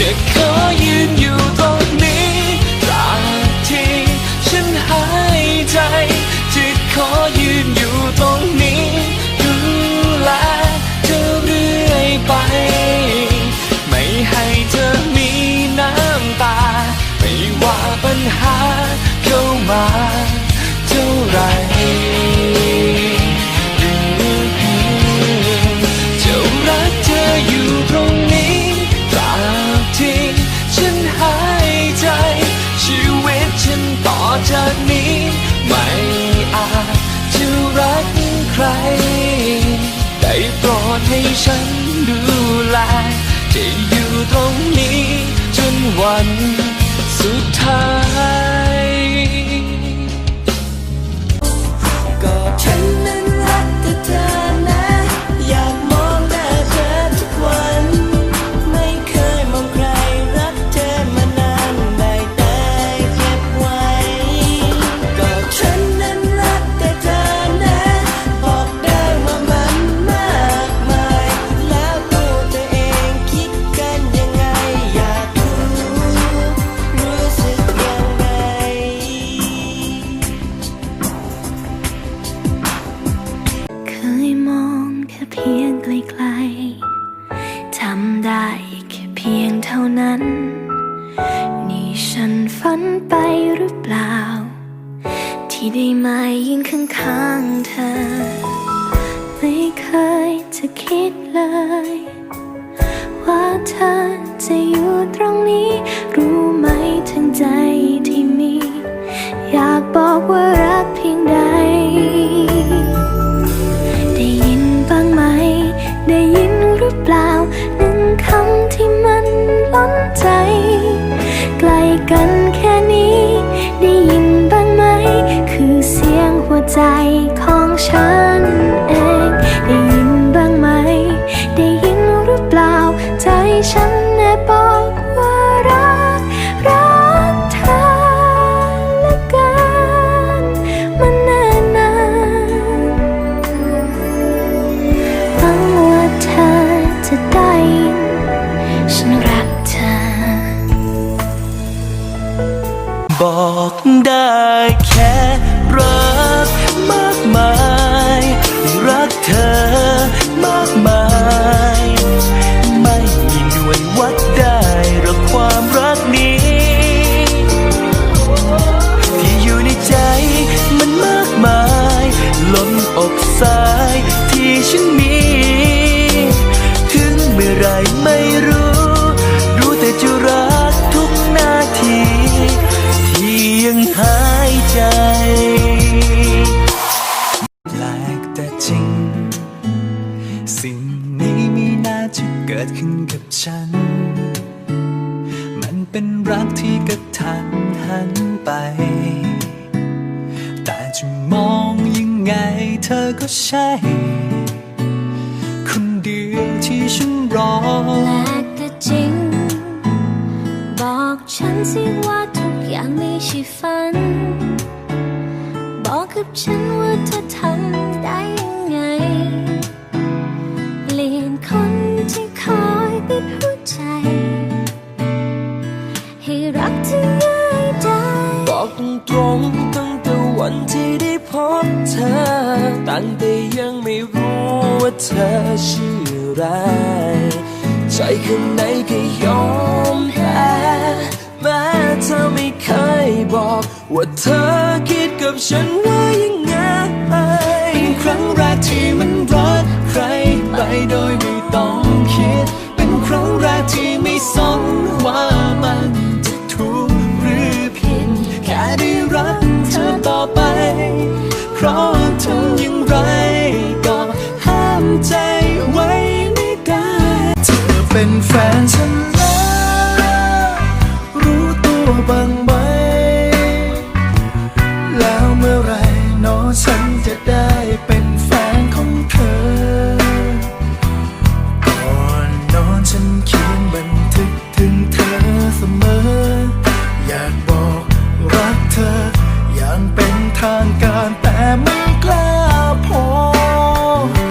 จะขอยืนอยู่ตรงนี้ตราบที่ฉันหายใจจะขอยืนอยู่ตรงนี้ ดูแลเธอเรื่อยไป ไม่ให้เธอมีน้ำตา ไม่ว่าปัญหาเข้ามาเท่าไหร ฉันดูแลจะอยู่ตรงนี้จนวันสุดท้าย พียงไกลๆทำได้แค่เพียงเท่านั้น นี่ฉันฝันไปหรือเปล่า ที่ได้มายืนข้างๆเธอ ไม่เคยจะคิดเลย ว่าเธอจะอยู่ตรงนี้ รู้ไหมทั้งใจที่มี อยากบอกว่ารักเพียงใด ใกับฉัน มันเป็นรักที่กระทันหันไป แต่จะมองยังไงเธอก็ใช่ คนเดียวที่ฉันรอแปลกแต่จริง บอกฉันสิว่าทุกอย่างไม่ใช่ฝัน บอกกับฉันว่าเธอทำได้ยังไง วันที่ได้พบเธอ ตั้งแต่ยังไม่รู้ว่าเธอชื่ออะไร ใจข้างในก็ยอมแพ้แม้เธอไม่เคยบอก ว่าเธอคิดกับฉันว่ายังไง ราะทำอย่างไรก็ห้ามใจไว้ไม่ได้เธอเป็นแฟนฉัน